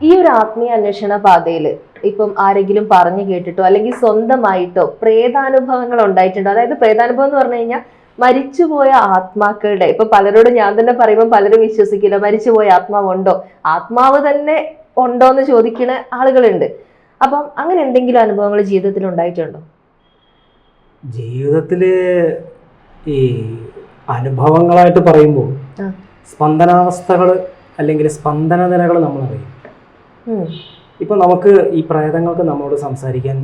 ഈ ഒരു ആത്മീയ അന്വേഷണ പാതയിൽ ഇപ്പം ആരെങ്കിലും പറഞ്ഞു കേട്ടിട്ടോ അല്ലെങ്കിൽ സ്വന്തമായിട്ടോ പ്രേതാനുഭവങ്ങൾ ഉണ്ടായിട്ടുണ്ടോ? അതായത് പ്രേതാനുഭവം എന്ന് പറഞ്ഞു കഴിഞ്ഞാൽ മരിച്ചുപോയ ആത്മാക്കളുടെ ഇപ്പൊ പലരോടും ഞാൻ തന്നെ പറയുമ്പോൾ പലരും വിശ്വസിക്കില്ല മരിച്ചുപോയ ആത്മാവുണ്ടോ ആത്മാവ് തന്നെ ഉണ്ടോ എന്ന് ചോദിക്കുന്ന ആളുകളുണ്ട്. അപ്പം അങ്ങനെ എന്തെങ്കിലും അനുഭവങ്ങൾ ജീവിതത്തിൽ ഉണ്ടായിട്ടുണ്ടോ? ജീവിതത്തിൽ ഈ അനുഭവങ്ങളായിട്ട് പറയുമ്പോൾ സ്പന്ദനാവസ്ഥകൾ സ്പന്ദനാവസ്ഥകൾ അല്ലെങ്കിൽ സ്പന്ദന നിലകൾ നമ്മളറിയും. ഉം. ഇപ്പം നമുക്ക് ഈ പ്രേതങ്ങൾക്ക് നമ്മളോട് സംസാരിക്കാൻ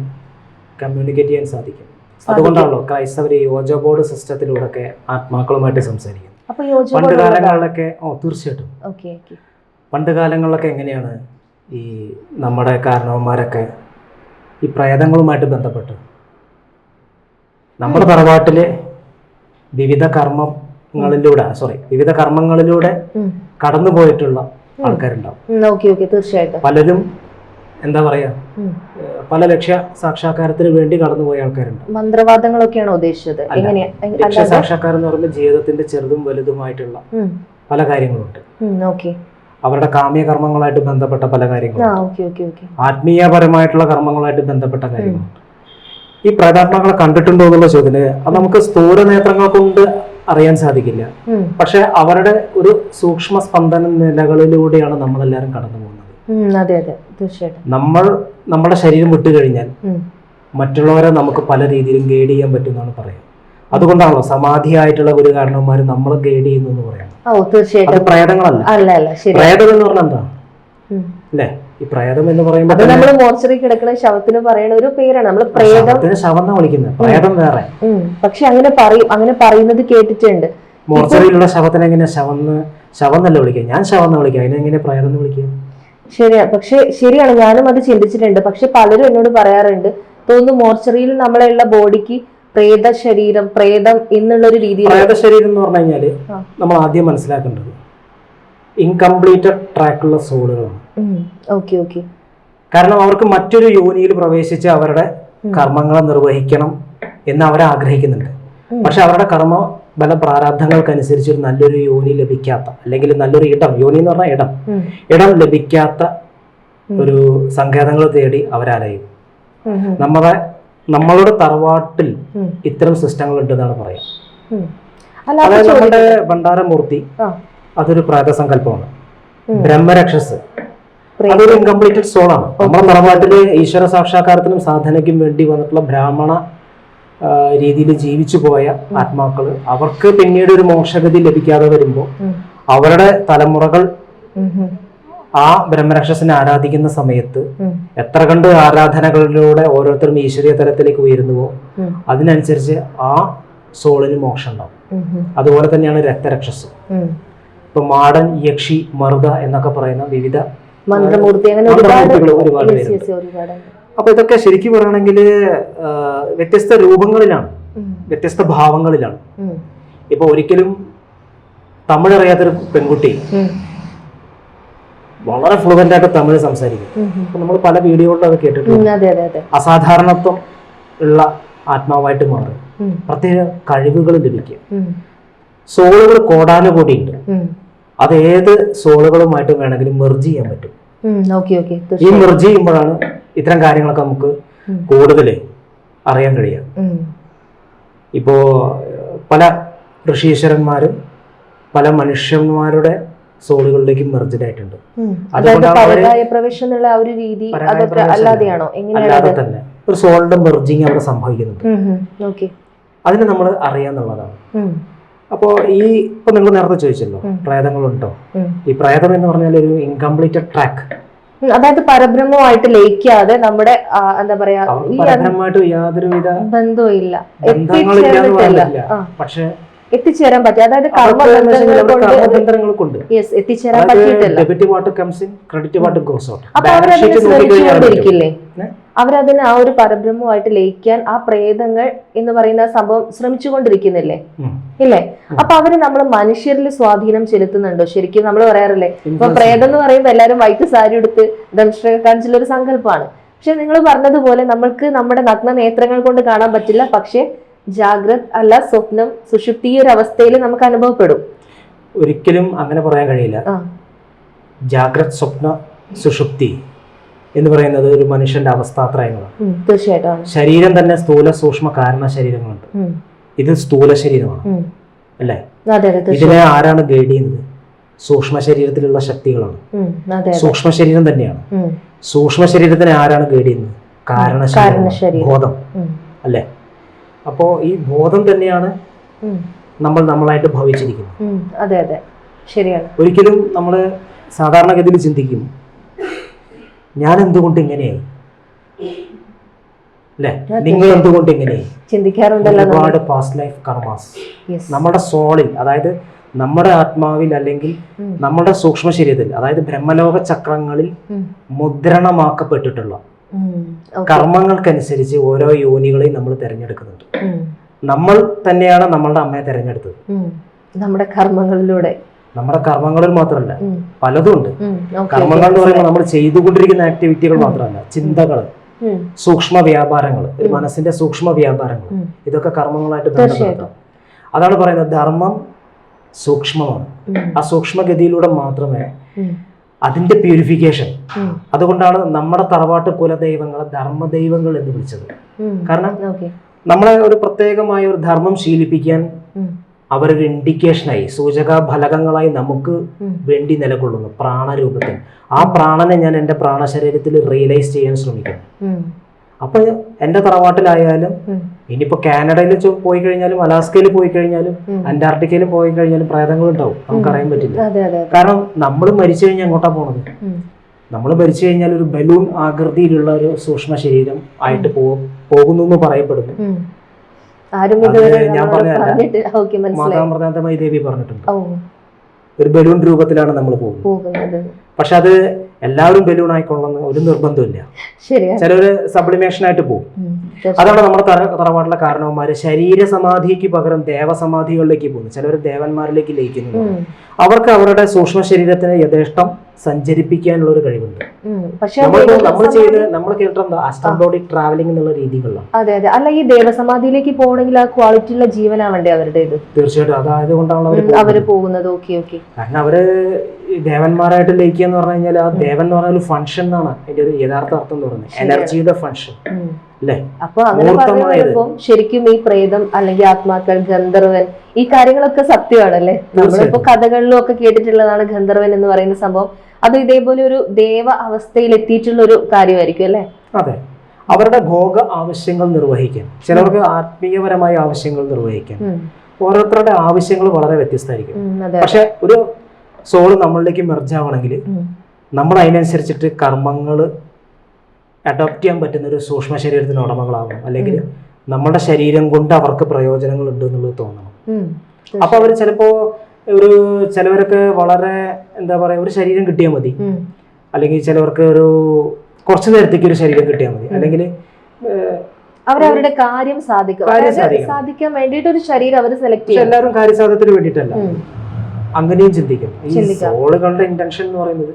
കമ്മ്യൂണിക്കേറ്റ് ചെയ്യാൻ സാധിക്കും. അതുകൊണ്ടാണല്ലോ ക്രൈസ്തവർ യോജ ബോർഡ് സിസ്റ്റത്തിലൂടെ ഒക്കെ ആത്മാക്കളുമായിട്ട് സംസാരിക്കുന്നത്. അപ്പൊ പണ്ട് കാലങ്ങളിലൊക്കെ ഓ തീർച്ചയായിട്ടും. പണ്ട് കാലങ്ങളിലൊക്കെ എങ്ങനെയാണ് ഈ നമ്മുടെ കാരണവന്മാരൊക്കെ ഈ പ്രേതങ്ങളുമായിട്ട് ബന്ധപ്പെട്ട് നമ്മുടെ തറവാട്ടിൽ വിവിധ കർമ്മങ്ങളിലൂടെ സോറി വിവിധ കർമ്മങ്ങളിലൂടെ കടന്നു പോയിട്ടുള്ള ആൾക്കാരുണ്ടാവും. തീർച്ചയായിട്ടും. പലരും എന്താ പറയാ പല ലക്ഷ്യ സാക്ഷാത്കാരത്തിന് വേണ്ടി കടന്നുപോയ ആൾക്കാരുണ്ട് മന്ത്രവാദങ്ങളൊക്കെയാണ് ഉദ്ദേശിച്ചത്? ലക്ഷ്യ സാക്ഷാത്കാരം എന്ന് പറയുമ്പോൾ ജീവിതത്തിന്റെ ചെറുതും വലുതുമായിട്ടുള്ള പല കാര്യങ്ങളുണ്ട്. അവരുടെ കാമ്യ കർമ്മങ്ങളായിട്ട് ബന്ധപ്പെട്ട പല കാര്യങ്ങളും. ആത്മീയപരമായിട്ടുള്ള കർമ്മങ്ങളായിട്ട് ബന്ധപ്പെട്ട കാര്യങ്ങളുണ്ട് ഈ പ്രേതാത്മാക്കളെ കണ്ടിട്ടുണ്ടോ എന്നുള്ള ചോദ്യത്തിന് അത് നമുക്ക് സ്ഥൂല നേത്രങ്ങൾ കൊണ്ട് അറിയാൻ സാധിക്കില്ല. പക്ഷെ അവരുടെ ഒരു സൂക്ഷ്മ സ്പന്ദന നിലകളിലൂടെയാണ് നമ്മളെല്ലാവരും കടന്നു പോകുന്നത്. അതെ അതെ. തീർച്ചയായിട്ടും. നമ്മൾ നമ്മുടെ ശരീരം വിട്ടു കഴിഞ്ഞാൽ മറ്റുള്ളവരെ നമുക്ക് പല രീതിയിലും ഗൈഡ് ചെയ്യാൻ പറ്റുമെന്നാണ് പറയാം അതുകൊണ്ടാണല്ലോ സമാധിയായിട്ടുള്ള ഒരു കാരണവന്മാർ നമ്മളെ ഗൈഡ് ചെയ്യുന്നു എന്ന് പറയാം അത് പ്രേതങ്ങളല്ല. പ്രേതം എന്ന് പറഞ്ഞാൽ എന്താ. അല്ലേ? ഈ പ്രേതം എന്ന് പറയുമ്പോൾ നമ്മൾ മോർച്ചറി കിടക്കുന്ന ശവത്തിന് പറയുന്ന ഒരു പേരാണ്. നമ്മൾ പ്രേതം. ശവം എന്നാ വിളിക്കുന്നത് പ്രേതം വേറെ. പക്ഷെ അങ്ങനെ പറയും അങ്ങനെ പറയുന്നത് കേട്ടിട്ടുണ്ട്. മോർച്ചറിയിലുള്ള ശവത്തിന് എങ്ങനെ ശവന്ന് ശവന്നല്ല ശവം എന്നല്ല വിളിക്കുക? ഞാൻ ശവം എന്ന് വിളിക്കുക അതിനെങ്ങനെ പ്രേതം എന്ന് വിളിക്കുക? ശരിയാ. പക്ഷെ ശരിയാണ്. ഞാനും അത് ചിന്തിച്ചിട്ടുണ്ട്. പക്ഷെ പലരും എന്നോട് പറയാറുണ്ട് തോന്നുന്നു മോർച്ചറിയിൽ നമ്മളെയുള്ള ബോഡിക്ക് പ്രേത ശരീരം പ്രേതം എന്നുള്ള ഒരു രീതിയിൽ പ്രേത ശരീരം എന്ന് പറഞ്ഞു കഴിഞ്ഞാൽ നമ്മൾ ആദ്യം മനസ്സിലാക്കേണ്ടത് ഇൻകംപ്ലീറ്റഡ് ട്രാക്കുള്ള സോളുകളാണ്. ഓക്കെ ഓക്കെ കാരണം അവർക്ക് മറ്റൊരു യോനിയിൽ പ്രവേശിച്ച് അവരുടെ കർമ്മങ്ങളെ നിർവഹിക്കണം എന്ന് അവർ ആഗ്രഹിക്കുന്നുണ്ട്. പക്ഷെ അവരുടെ കർമ്മ ബല പ്രാരാബ്ധങ്ങൾക്കനുസരിച്ച് ഒരു നല്ലൊരു യോനി ലഭിക്കാത്ത അല്ലെങ്കിൽ നല്ലൊരു ഇടം യോനി എന്ന് പറഞ്ഞാൽ ഇടം. ഇടം ലഭിക്കാത്ത ഒരു സങ്കേതങ്ങൾ തേടി അവരാലയും നമ്മുടെ നമ്മളുടെ തറവാട്ടിൽ ഇത്തരം സിസ്റ്റങ്ങൾ ഉണ്ടെന്നാണ് പറയാം. അതായത് നമ്മുടെ ഭണ്ഡാരമൂർത്തി അതൊരു പ്രാതസങ്കല്പമാണ്. ബ്രഹ്മരക്ഷസ്. അതൊരു ഇൻകംപ്ലീറ്റഡ് സോളാണ് നമ്മുടെ തറവാട്ടിൽ ഈശ്വര സാക്ഷാത്കാരത്തിനും സാധനയ്ക്കും വേണ്ടി വന്നിട്ടുള്ള ബ്രാഹ്മണ രീതിയിൽ ജീവിച്ചു പോയ ആത്മാക്കൾ അവർക്ക് പിന്നീട് ഒരു മോക്ഷഗതി ലഭിക്കാതെ വരുമ്പോൾ അവരുടെ തലമുറകൾ ആ ബ്രഹ്മരാക്ഷസിനെ ആരാധിക്കുന്ന സമയത്ത് എത്ര കണ്ട് ആരാധനകളിലൂടെ ഓരോരുത്തരും ഈശ്വരീയ തലത്തിലേക്ക് ഉയരുന്നുവോ അതിനനുസരിച്ച് ആ സോളിന് മോക്ഷം ഉണ്ടാവും. അതുപോലെ തന്നെയാണ് രക്തരക്ഷസ്. ഇപ്പൊ മാടൻ യക്ഷി മറുത എന്നൊക്കെ പറയുന്ന വിവിധ മന്ത്രമൂർത്തി അങ്ങനെ ഒരുപാട് ഒരുപാട് അപ്പൊ ഇതൊക്കെ ശരിക്കും പറയുകയാണെങ്കിൽ വ്യത്യസ്ത രൂപങ്ങളിലാണ്. വ്യത്യസ്ത ഭാവങ്ങളിലാണ്. ഇപ്പൊ ഒരിക്കലും തമിഴ് അറിയാത്തൊരു പെൺകുട്ടി വളരെ ഫ്ലുവന്റ് ആയിട്ട് തമിഴ് സംസാരിക്കും. നമ്മൾ പല വീഡിയോകളിലും അത് കേട്ടിട്ടുണ്ട്. അസാധാരണത്വം ഉള്ള ആത്മാവായിട്ട് മാറും. പ്രത്യേക കഴിവുകൾ ലഭിക്കും. ഉം, സോളുകൾ കോടാനുകൂടിയുണ്ട്. അത് ഏത് സോളുകളുമായിട്ട് വേണമെങ്കിലും മെർജ് ചെയ്യാൻ പറ്റും. ഈ മെർജ് ചെയ്യുമ്പോഴാണ് ഇത്തരം കാര്യങ്ങളൊക്കെ നമുക്ക്. കൂടുതൽ അറിയാൻ കഴിയുക. ഇപ്പോ പല ഋഷീശ്വരന്മാരും പല മനുഷ്യന്മാരുടെ സോളുകളിലേക്ക് മെർജഡ് ആയിട്ടുണ്ട് അല്ലാതെ തന്നെ. ഒരു സോളിന്റെ മെർജിങ് അവിടെ സംഭവിക്കുന്നുണ്ട്. അതിന് നമ്മൾ അറിയാന്നുള്ളതാണ്. അപ്പോൾ ഈ ഇപ്പൊ നിങ്ങൾ നേരത്തെ ചോദിച്ചല്ലോ. പ്രേതങ്ങളുണ്ടോ? ഈ പ്രേതം എന്ന് പറഞ്ഞാൽ ഒരു ഇൻകംപ്ലീറ്റഡ് ട്രാക്ക് അതായത് പരബ്രഹ്മമായിട്ട് ലയിക്കാതെ നമ്മുടെ എന്താ പറയാ യാതൊരുവിധ ബന്ധവും ഇല്ല പക്ഷെ എത്തിച്ചേരാൻ പറ്റി. അതായത് യെസ് എത്തിച്ചേരാൻ പറ്റിയിട്ടില്ല. Debit what comes in credit what goes out അപ്പൊ അവരതിനെ ശ്രമിച്ചുകൊണ്ടിരിക്കില്ലേ? അവരതിന് ആ ഒരു പരബ്രഹ്മമായിട്ട് ലയിക്കാൻ ആ പ്രേതങ്ങൾ എന്ന് പറയുന്ന സംഭവം ശ്രമിച്ചുകൊണ്ടിരിക്കുന്നില്ലേ? ഇല്ലേ? അപ്പൊ അവർ നമ്മൾ മനുഷ്യരിൽ സ്വാധീനം ചെലുത്തുന്നുണ്ടോ? ശരിക്കും നമ്മൾ പറയാറില്ലേ? ഇപ്പൊ പ്രേതം എന്ന് പറയുമ്പോൾ എല്ലാവരും വൈറ്റ് സാരി എടുത്ത് ദംഷ്ട കാണിച്ചുള്ള ഒരു സങ്കല്പമാണ് പക്ഷെ നിങ്ങൾ പറഞ്ഞതുപോലെ നമ്മൾക്ക് നമ്മുടെ നഗ്ന നേത്രങ്ങൾ കൊണ്ട് കാണാൻ പറ്റില്ല. പക്ഷെ ജാഗ്രത് അല്ല സ്വപ്നം സുഷുപ്തി ഈ ഒരു അവസ്ഥയിൽ നമുക്ക് അനുഭവപ്പെടും. ഒരിക്കലും അങ്ങനെ പറയാൻ കഴിയില്ല. ജാഗ്രത് സ്വപ്ന സുഷുപ്തി എന്ന് പറയുന്നത് ഒരു മനുഷ്യന്റെ അവസ്ഥാത്രയങ്ങളാണ് ഉം, തീർച്ചയായിട്ടും. ശരീരം തന്നെ സ്ഥൂല സൂക്ഷ്മ കാരണ ശരീരങ്ങളുണ്ട്. ഇത് സ്ഥൂല ശരീരമാണ്. അല്ലേ? ഇതിനെ ആരാണ് ഗൈഡ് ചെയ്യുന്നത്? സൂക്ഷ്മ ശരീരത്തിലുള്ള ശക്തികളാണ്. സൂക്ഷ്മ ശരീരം തന്നെയാണ്. സൂക്ഷ്മ ശരീരത്തിനെ ആരാണ് ഗൈഡ് ചെയ്യുന്നത്? കാരണ ബോധം. അല്ലെ അല്ലേ? അപ്പോ ഈ ബോധം തന്നെയാണ് നമ്മൾ നമ്മളായിട്ട് ഭവിച്ചിരിക്കുന്നത്. അതെ അതെ. ശരിയാണ്. ഒരിക്കലും നമ്മൾ സാധാരണഗതിയിൽ ചിന്തിക്കും ഞാൻ എന്തുകൊണ്ട് ഇങ്ങനെയായി അല്ലേ? നിങ്ങൾ എന്തുകൊണ്ട് ഇങ്ങനെയായി ചിന്തിക്കാറുണ്ടല്ലോ. ഒരുപാട് പാസ്റ്റ് ലൈഫ് കർമാസ് നമ്മുടെ സോളിൽ അതായത് നമ്മുടെ ആത്മാവിൽ അല്ലെങ്കിൽ നമ്മുടെ സൂക്ഷ്മ ശരീരത്തിൽ അതായത് ബ്രഹ്മലോക ചക്രങ്ങളിൽ മുദ്രണമാക്കപ്പെട്ടിട്ടുള്ള കർമ്മങ്ങൾക്കനുസരിച്ച് ഓരോ യോനികളെയും നമ്മൾ തിരഞ്ഞെടുക്കുന്നുണ്ട്. നമ്മൾ തന്നെയാണ് നമ്മളുടെ അമ്മയെ തിരഞ്ഞെടുത്തത്. നമ്മുടെ കർമ്മങ്ങളിലൂടെ. നമ്മുടെ കർമ്മങ്ങളിൽ മാത്രമല്ല പലതുണ്ട് പലതും ഉണ്ട്. കർമ്മങ്ങൾ എന്ന് പറയുമ്പോൾ നമ്മൾ ചെയ്തുകൊണ്ടിരിക്കുന്ന ആക്ടിവിറ്റികൾ മാത്രമല്ല ചിന്തകൾ സൂക്ഷ്മ വ്യാപാരങ്ങൾ ഒരു മനസ്സിന്റെ സൂക്ഷ്മ വ്യാപാരങ്ങൾ ഇതൊക്കെ കർമ്മങ്ങളായിട്ട്. ബന്ധപ്പെടുത്താം. അതാണ് പറയുന്നത് ധർമ്മം സൂക്ഷ്മമാണ്. ആ സൂക്ഷ്മഗതിയിലൂടെ മാത്രമേ അതിന്റെ പ്യൂരിഫിക്കേഷൻ അതുകൊണ്ടാണ് നമ്മുടെ തറവാട്ട് കുലദൈവങ്ങളെ ധർമ്മദൈവങ്ങൾ എന്ന് വിളിച്ചത്. കാരണം. നമ്മളെ ഒരു പ്രത്യേകമായ ഒരു ധർമ്മം ശീലിപ്പിക്കാൻ അവരൊരു ഇൻഡിക്കേഷനായി സൂചക ഫലകങ്ങളായി നമുക്ക്. വേണ്ടി നിലകൊള്ളുന്നു പ്രാണരൂപത്തിൽ. ആ പ്രാണനെ ഞാൻ എന്റെ പ്രാണശരീരത്തിൽ റിയലൈസ് ചെയ്യാൻ ശ്രമിക്കുന്നു അപ്പൊ എന്റെ തറവാട്ടിലായാലും ഇനിയിപ്പോ കാനഡയിൽ പോയി കഴിഞ്ഞാലും അലാസ്കയിൽ പോയി കഴിഞ്ഞാലും. അന്റാർട്ടിക്കയിൽ പോയി കഴിഞ്ഞാലും പ്രേതങ്ങൾ ഉണ്ടാവും നമുക്കറിയാൻ പറ്റില്ല. അതെ അതെ അതെ. കാരണം നമ്മൾ മരിച്ചു കഴിഞ്ഞാൽ എങ്ങോട്ടാ പോണത്? നമ്മൾ മരിച്ചു കഴിഞ്ഞാൽ ഒരു ബലൂൺ ആകൃതിയിലുള്ള ഒരു സൂക്ഷ്മ ശരീരം ആയിട്ട് പോകുന്നു എന്ന് പറയപ്പെടുന്നു. ആരും ഇതുവരെ ഞാൻ പറഞ്ഞതല്ല. പറഞ്ഞിട്ടുണ്ട്. ഒരു ബലൂൺ രൂപത്തിലാണ് നമ്മൾ പോകുന്നത്. പക്ഷെ അത് എല്ലാവരും ബലൂൺ ആയിക്കൊള്ളുന്ന ഒരു നിർബന്ധമില്ല ചിലര് സബ്ലിമേഷൻ ആയിട്ട് പോകും അതാണ് നമ്മുടെ തറ- തറവാട്ടിലെ കാരണവന്മാര് ശരീര സമാധിക്ക് പകരം ദേവസമാധികളിലേക്ക് പോകുന്നു ചിലർ ദേവന്മാരിലേക്ക് ലയിക്കുന്നു അവർക്ക് അവരുടെ സൂക്ഷ്മ ശരീരത്തിന് യഥേഷ്ടം സഞ്ചരിപ്പിക്കാനുള്ള ഒരു കഴിവുണ്ട് പക്ഷേ നമ്മൾ ചെയ്ത് നമ്മൾ കേട്ടിട്ടുണ്ട്? ട്രാവലിംഗ് എന്നുള്ള രീതികളിലാണ് അതെ അതെ. അല്ല ഈ ദേവസമാധിയിലേക്ക് പോകണമെങ്കിൽ ആ ക്വാളിറ്റി ഉള്ള ജീവനാവണ്ടേ അവരുടെ ഇത്? തീർച്ചയായിട്ടും. അതായത് കൊണ്ടാണ് അവർ പോകുന്നത്? Okay okay. കാരണം അവർ ദേവന്മാരായിട്ട് ലയിക്കുക എന്ന് പറഞ്ഞു കഴിഞ്ഞാൽ ആ ദേവൻ എന്ന് പറഞ്ഞ ഒരു ഫംഗ്ഷൻ എന്നാണ് അതിന്റെ ഒരു യഥാർത്ഥ അർത്ഥം എന്ന് പറയുന്നത്. എനർജിയുടെ ഫംഗ്ഷൻ അല്ലേ? അപ്പൊ അങ്ങനെ ശരിക്കും ഈ പ്രേതം അല്ലെങ്കിൽ ആത്മാക്കൾ ഗന്ധർവൻ ഈ കാര്യങ്ങളൊക്കെ സത്യമാണല്ലേ? നമ്മളിപ്പോ കഥകളിലും ഒക്കെ കേട്ടിട്ടുള്ളതാണ് ഗന്ധർവൻ എന്ന് പറയുന്ന സംഭവം. അത് ഇതേപോലെ ഒരു ദേവ അവസ്ഥയിൽ എത്തിയിട്ടുള്ള ഒരു കാര്യമായിരിക്കും അല്ലേ? അതെ. അവരുടെ ഭോഗ ആവശ്യങ്ങൾ നിർവഹിക്കാൻ. ചിലർക്ക് ആത്മീയപരമായ ആവശ്യങ്ങൾ നിർവഹിക്കാൻ. ഓരോരുത്തരുടെ ആവശ്യങ്ങൾ വളരെ വ്യത്യസ്തമായിരിക്കും. പക്ഷെ ഒരു സോൾ നമ്മളിലേക്ക് മെർജ് ആവണമെങ്കിൽ നമ്മൾ അതിനനുസരിച്ചിട്ട് കർമ്മങ്ങൾ അഡോപ്റ്റ് ചെയ്യാൻ പറ്റുന്ന ഒരു സൂക്ഷ്മ ശരീരത്തിന് ഉടമകളാവണം. അല്ലെങ്കിൽ നമ്മുടെ ശരീരം കൊണ്ട് അവർക്ക് പ്രയോജനങ്ങൾ ഉണ്ട് എന്നുള്ളത് തോന്നണം. അപ്പൊ അവർ ചിലപ്പോ ഒരു ചിലവരൊക്കെ വളരെ എന്താ പറയാ ഒരു ശരീരം കിട്ടിയാൽ മതി. അല്ലെങ്കിൽ ചിലവർക്ക് ഒരു കുറച്ചു നേരത്തേക്ക് ഒരു ശരീരം കിട്ടിയാൽ മതി. അല്ലെങ്കിൽ അവരവരുടെ കാര്യം സാധിക്കും. സാധിക്കാൻ വേണ്ടിയിട്ട് ഒരു ശരീരം അവർ സെലക്ട് ചെയ്യും എല്ലാവരും കാര്യസാധനത്തിന് വേണ്ടിയിട്ടല്ല. വേണ്ടിട്ടല്ല അങ്ങനെയും ചിന്തിക്കും. ഈ. സോളുകളുടെ ഇന്റൻഷൻ എന്ന് പറയുന്നത്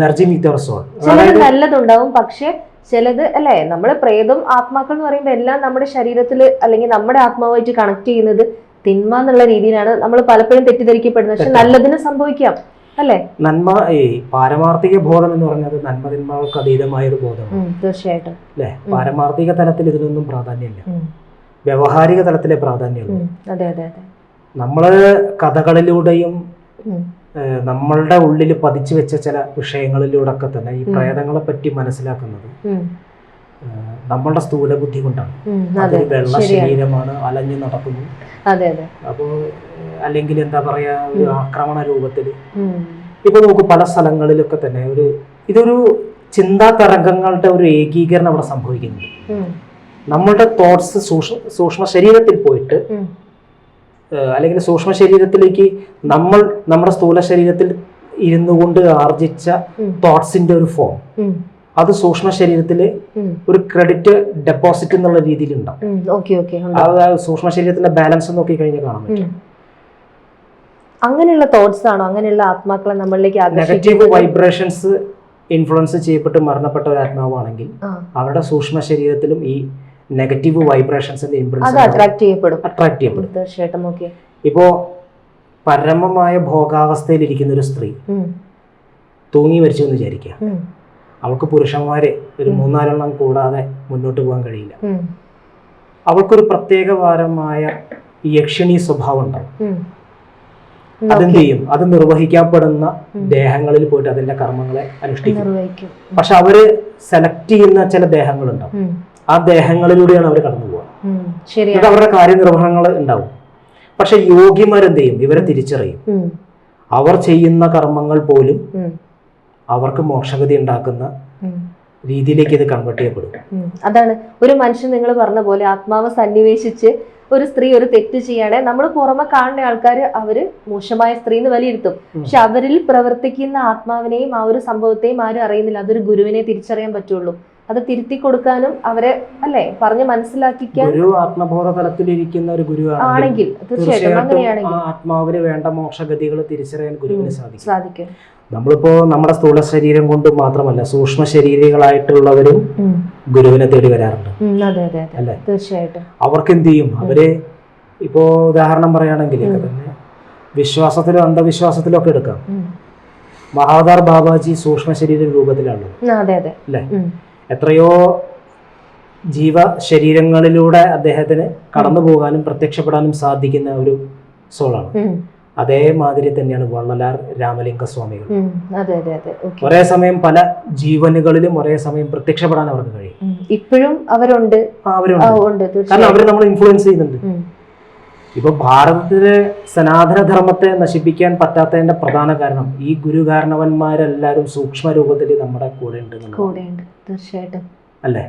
മെർജിങ് വിത്ത് അവർ സോൾ ചിലത് നല്ലതുണ്ടാവും പക്ഷെ ചിലത് അല്ലേ നമ്മൾ പ്രേതം ആത്മാക്കൾ എന്ന് പറയുമ്പോൾ എല്ലാം നമ്മുടെ ശരീരത്തിൽ അല്ലെങ്കിൽ നമ്മുടെ ആത്മാവുമായിട്ട് കണക്ട് ചെയ്യുന്നത് തിന്മ എന്നുള്ള രീതിയിലാണ് നമ്മൾ പലപ്പോഴും തെറ്റിദ്ധരിക്കപ്പെടുന്നത്. പക്ഷെ നല്ലതിന് സംഭവിക്കാം അല്ലെ? നന്മ ഈ പാരമാർത്ഥിക ബോധം എന്ന് പറഞ്ഞത് നന്മ തിന്മകൾക്ക് അതീതമായ ഒരു ബോധമാണ് തീർച്ചയായിട്ടും. അല്ലേ? പാരമാർത്ഥിക തലത്തിൽ ഇതിനൊന്നും പ്രാധാന്യമില്ല. വ്യവഹാരിക തലത്തിലെ പ്രാധാന്യമുള്ളൂ അതെ അതെ അതെ. നമ്മൾ കഥകളിലൂടെയും നമ്മളുടെ ഉള്ളിൽ പതിച്ചു വെച്ച ചില വിഷയങ്ങളിലൂടെ ഒക്കെ തന്നെ ഈ പ്രേതങ്ങളെ പറ്റി മനസ്സിലാക്കുന്നത് നമ്മളുടെ സ്ഥൂല ബുദ്ധി കൊണ്ടാണ്. അതൊരു വെള്ള ശരീരമാണ് അലഞ്ഞു നടക്കുന്നു അപ്പോൾ അല്ലെങ്കിൽ എന്താ പറയാ ഒരു ആക്രമണ രൂപത്തിൽ. ഇപ്പൊ നമുക്ക് പല സ്ഥലങ്ങളിലൊക്കെ തന്നെ ഒരു ഇതൊരു ചിന്താ തരംഗങ്ങളുടെ ഒരു ഏകീകരണം അവിടെ സംഭവിക്കുന്നുണ്ട്. നമ്മളുടെ തോട്ട്സ് സൂക്ഷ്മ സൂക്ഷ്മ ശരീരത്തിൽ പോയിട്ട് അല്ലെങ്കിൽ സൂക്ഷ്മ ശരീരത്തിലേക്ക് നമ്മൾ നമ്മുടെ സ്ഥൂല ശരീരത്തിൽ ഇരുന്നു കൊണ്ട് ആർജിച്ച. തോട്ട്സിന്റെ ഒരു ഫോം അത് സൂക്ഷ്മ ശരീരത്തിൽ ഒരു ക്രെഡിറ്റ് ഡെപ്പോസിറ്റ് എന്നുള്ള രീതിയിൽ ഉണ്ടാവും. അത് സൂക്ഷ്മ ശരീരത്തിന്റെ ബാലൻസ് നോക്കി കഴിഞ്ഞാൽ കാണാൻ പറ്റും. അങ്ങനെയുള്ള തോട്ട്സ് ആണോ? അങ്ങനെയുള്ള ആത്മാക്കളെ നമ്മളിലേക്ക് നെഗറ്റീവ് വൈബ്രേഷൻസ് ഇൻഫ്ലുവൻസ് ചെയ്യപ്പെട്ട് മരണപ്പെട്ട ഒരു ആത്മാവാണെങ്കിൽ അവരുടെ സൂക്ഷ്മ ശരീരത്തിലും ഈ നെഗറ്റീവ് വൈബ്രേഷൻസിന്റെ ഇംപ്രൻസ് അട്രാക്ട് ചെയ്യപ്പെടും. അട്രാക്ട് ചെയ്യപ്പെടും. തീർച്ചയായിട്ടും ഓക്കെ ഇപ്പോ പരമമായ ഭോഗാവസ്ഥയിൽ ഇരിക്കുന്ന ഒരു സ്ത്രീ തൂങ്ങി മരിച്ചു എന്ന് വിചാരിക്കുക. അവൾക്ക് പുരുഷന്മാരെ ഒരു മൂന്നാലെണ്ണം കൂടാതെ മുന്നോട്ട് പോകാൻ കഴിയില്ല. അവൾക്കൊരു പ്രത്യേകപരമായ ഈ യക്ഷിണി സ്വഭാവം ഉണ്ടാവും. അതെന്ത് ചെയ്യും? അത് നിർവഹിക്കപ്പെടുന്ന ദേഹങ്ങളിൽ പോയിട്ട് അതിന്റെ കർമ്മങ്ങളെ അനുഷ്ഠിക്കും. പക്ഷെ അവർ സെലക്ട് ചെയ്യുന്ന ചില ദേഹങ്ങളുണ്ടാവും. ആ ദേഹങ്ങളിലൂടെയാണ് അവർ കടന്നു പോകുക എന്നിട്ട് അവരുടെ കാര്യനിർവഹണങ്ങൾ ഉണ്ടാവും. പക്ഷെ യോഗിമാരെന്ത് ചെയ്യും? ഇവരെ തിരിച്ചറിയും. അവർ ചെയ്യുന്ന കർമ്മങ്ങൾ പോലും. അവർക്ക് മോക്ഷഗതി ഉണ്ടാക്കുന്ന രീതിയിലേക്ക് ഇത് കൺവേർട്ട് ചെയ്യപ്പെടും. അതാണ് ഒരു മനുഷ്യൻ നിങ്ങൾ പറഞ്ഞ പോലെ ആത്മാവ് സന്നിവേശിച്ച് ഒരു സ്ത്രീ ഒരു തെറ്റ് ചെയ്യണേ നമ്മൾ പുറമെ കാണുന്ന ആൾക്കാർ അവർ മോശമായ സ്ത്രീ എന്ന് വിലയിരുത്തും. പക്ഷെ അവരിൽ പ്രവർത്തിക്കുന്ന ആത്മാവിനെയും ആ ഒരു സംഭവത്തെയും ആരും അറിയുന്നില്ല. അതൊരു ഗുരുവിനെ തിരിച്ചറിയാൻ പറ്റുള്ളൂ. അത് തിരുത്തി കൊടുക്കാനും അവരെ അല്ലെ പറഞ്ഞ് മനസ്സിലാക്കിക്കാൻ ഗുരു ആത്മബോധ തലത്തിലിരിക്കുന്ന ഒരു ഗുരു ആണെങ്കിൽ തീർച്ചയായിട്ടും ആത്മാവിന് വേണ്ട മോക്ഷഗതികൾ തിരിച്ചറിയാൻ ഗുരുവിന് സാധിക്കും. സാധിക്കും. നമ്മളിപ്പോ നമ്മുടെ സ്ഥൂല ശരീരം കൊണ്ട് മാത്രമല്ല സൂക്ഷ്മ ശരീരങ്ങളായിട്ടുള്ളവരും ഗുരുവിനെ തേടി വരാറുണ്ട്. അല്ലേ? തീർച്ചയായിട്ടും. അവർക്ക് എന്ത് ചെയ്യും അവർ ഇപ്പോ ഉദാഹരണം പറയുകയാണെങ്കിൽ തന്നെ വിശ്വാസത്തിലും അന്ധവിശ്വാസത്തിലും ഒക്കെ എടുക്കാം. മഹാദാർ ബാബാജി സൂക്ഷ്മ ശരീര രൂപത്തിലാണുള്ളത് അതെ അല്ലേ? എത്രയോ ജീവ ശരീരങ്ങളിലൂടെ അദ്ദേഹത്തിന് കടന്നു പോകാനും പ്രത്യക്ഷപ്പെടാനും സാധിക്കുന്ന ഒരു സോളാണ്. അതേമാതിരി തന്നെയാണ് വള്ളലാർ രാമലിംഗ സ്വാമികൾ. ഒരേ സമയം പല ജീവനുകളിലും ഒരേ സമയം പ്രത്യക്ഷപ്പെടാൻ അവർക്ക് കഴിയും. ഇപ്പോഴും അവരുണ്ട്. അവരുണ്ട്. കാരണം അവർ നമ്മൾ ഇൻഫ്ലുവൻസ് ചെയ്യുന്നുണ്ട്. ഇപ്പൊ ഭാരതത്തിലെ സനാതനധർമ്മത്തെ നശിപ്പിക്കാൻ പറ്റാത്തതിന്റെ പ്രധാന കാരണം ഈ ഗുരു കാരണവന്മാരെല്ലാരും സൂക്ഷ്മ രൂപത്തിൽ നമ്മുടെ കൂടെ ഉണ്ട് തീർച്ചയായിട്ടും. അല്ലേ?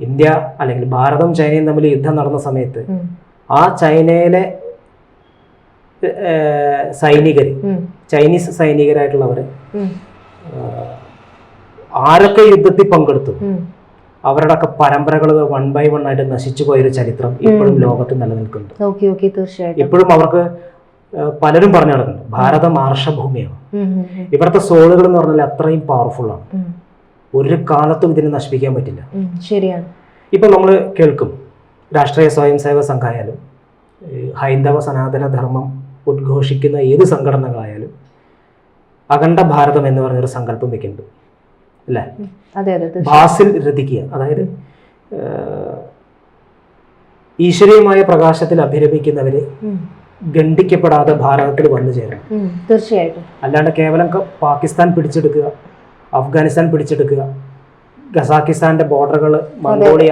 ഇന്ത്യ അല്ലെങ്കിൽ ഭാരതം ചൈനയും തമ്മിൽ യുദ്ധം നടന്ന സമയത്ത് ആ ചൈനയിലെ സൈനികർ. ചൈനീസ് സൈനികരായിട്ടുള്ളവർ. ആരൊക്കെ യുദ്ധത്തിൽ പങ്കെടുത്തു? അവരുടെ അവരുടെയൊക്കെ പരമ്പരകൾ വൺ ബൈ വൺ ആയിട്ട് നശിച്ചു പോയൊരു ചരിത്രം ഇപ്പോഴും ലോകത്ത് നിലനിൽക്കുന്നുണ്ട്. തീർച്ചയായിട്ടും. ഇപ്പോഴും അവർക്ക് പലരും പറഞ്ഞു നടക്കുന്നുണ്ട് ഭാരതം ആർഷഭൂമിയാണ്. ഇവിടുത്തെ സോളുകൾ എന്ന് പറഞ്ഞാൽ അത്രയും പവർഫുൾ ആണ്. ഒരു കാലത്തും ഇതിനെ നശിപ്പിക്കാൻ പറ്റില്ല. ശരിയാണ്. ഇപ്പൊ നമ്മൾ കേൾക്കും രാഷ്ട്രീയ സ്വയം സേവക സംഘമായാലും ഹൈന്ദവ സനാതന ധർമ്മം ഉദ്ഘോഷിക്കുന്ന ഏത് സംഘടനകളായാലും അഖണ്ഡ ഭാരതം എന്ന് പറഞ്ഞൊരു സങ്കല്പം വെക്കുന്നുണ്ട്. അല്ലേ? ഭാസിൽ രതിക്കുക അതായത് ഈശ്വരീയമായ പ്രകാശത്തിൽ അഭിരമിക്കുന്നവര്. ഖണ്ഡിക്കപ്പെടാതെ ഭാരതത്തിൽ വന്നു ചേരണം. തീർച്ചയായിട്ടും. അല്ലാണ്ട് കേവലം പാകിസ്ഥാൻ പിടിച്ചെടുക്കുക അഫ്ഗാനിസ്ഥാൻ പിടിച്ചെടുക്കുക ഖസാക്കിസ്ഥാന്റെ ബോർഡറുകൾ മംഗോളിയ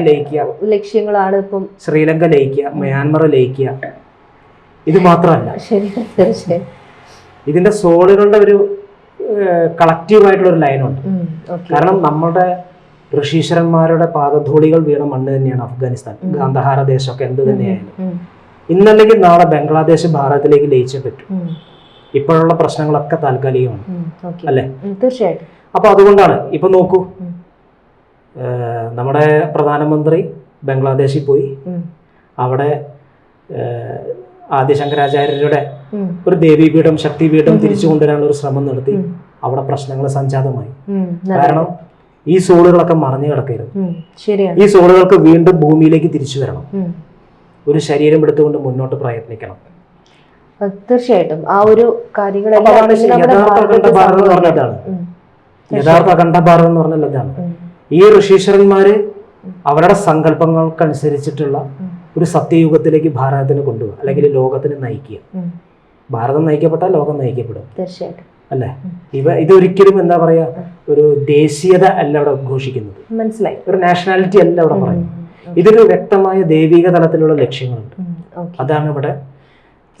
ലയിക്കുക ലക്ഷ്യങ്ങളാണ് ഇപ്പം ശ്രീലങ്ക ലയിക്കുക മ്യാൻമർ ലയിക്കുക ഇത് മാത്രമല്ല. തീർച്ചയായും ഇതിന്റെ സോളുകളുടെ ഒരു കളക്റ്റീവ് ആയിട്ടുള്ള ഒരു ലൈനുണ്ട്. കാരണം നമ്മുടെ ഋഷീശ്വരന്മാരുടെ പാദധൂളികൾ വീണ മണ്ണ് തന്നെയാണ് അഫ്ഗാനിസ്ഥാൻ. ഗാന്ധഹാര ദേശമൊക്കെ എന്ത് തന്നെയായാലും. ഇന്നല്ലെങ്കിൽ നാളെ ബംഗ്ലാദേശ് ഭാരതത്തിലേക്ക് ലയിച്ചേ പറ്റും. ഇപ്പോഴുള്ള പ്രശ്നങ്ങളൊക്കെ താൽക്കാലികമാണ്. അല്ലെ. തീർച്ചയായിട്ടും. അപ്പൊ അതുകൊണ്ടാണ് ഇപ്പൊ നോക്കൂ. നമ്മുടെ പ്രധാനമന്ത്രി ബംഗ്ലാദേശിൽ പോയി. അവിടെ ഏഹ് ആദിശങ്കരാചാര്യരുടെ ഉം. ഒരു ദേവീപീഠം ശക്തിപീഠം തിരിച്ചു കൊണ്ടുവരാനുള്ള ഒരു ശ്രമം നടത്തി. അവിടെ പ്രശ്നങ്ങൾ സംജാതമായി. കാരണം ഈ സോളുകളൊക്കെ മറഞ്ഞു കിടക്കരുത്. ഈ സോളുകൾക്ക് വീണ്ടും ഭൂമിയിലേക്ക് തിരിച്ചു വരണം. ഒരു ശരീരം എടുത്തുകൊണ്ട് മുന്നോട്ട് പ്രയത്നിക്കണം. തീർച്ചയായിട്ടും. ആ ഒരു കാര്യങ്ങളെല്ലാം യഥാർത്ഥ അഖണ്ഡ ഭാരതം എന്ന് പറഞ്ഞാൽ അതാണ് ഈ ഋഷീശ്വരന്മാര് അവരുടെ സങ്കല്പങ്ങൾക്കനുസരിച്ചിട്ടുള്ള. ഒരു സത്യയുഗത്തിലേക്ക് ഭാരതത്തിനെ കൊണ്ടുപോകുക അല്ലെങ്കിൽ ലോകത്തിന് നയിക്കുക. ഭാരതം നയിക്കപ്പെട്ടാൽ ലോകം നയിക്കപ്പെടും. തീർച്ചയായിട്ടും. അല്ലേ? ഇവ ഇതൊരിക്കലും എന്താ പറയാ ഒരു ദേശീയത അല്ല അവിടെ ഉദ്ഘോഷിക്കുന്നത് മനസ്സിലായി. ഒരു നാഷണാലിറ്റി അല്ല അവിടെ പറയുന്നത്. ഇതിന് വ്യക്തമായ ദൈവിക തലത്തിലുള്ള ലക്ഷ്യങ്ങളുണ്ട്. അതാണ് ഇവിടെ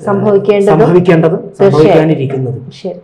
സംഭവിക്കേണ്ടത് സംഭവിക്കേണ്ടതും സംഭവിക്കാനിരിക്കുന്നതും. ശരി.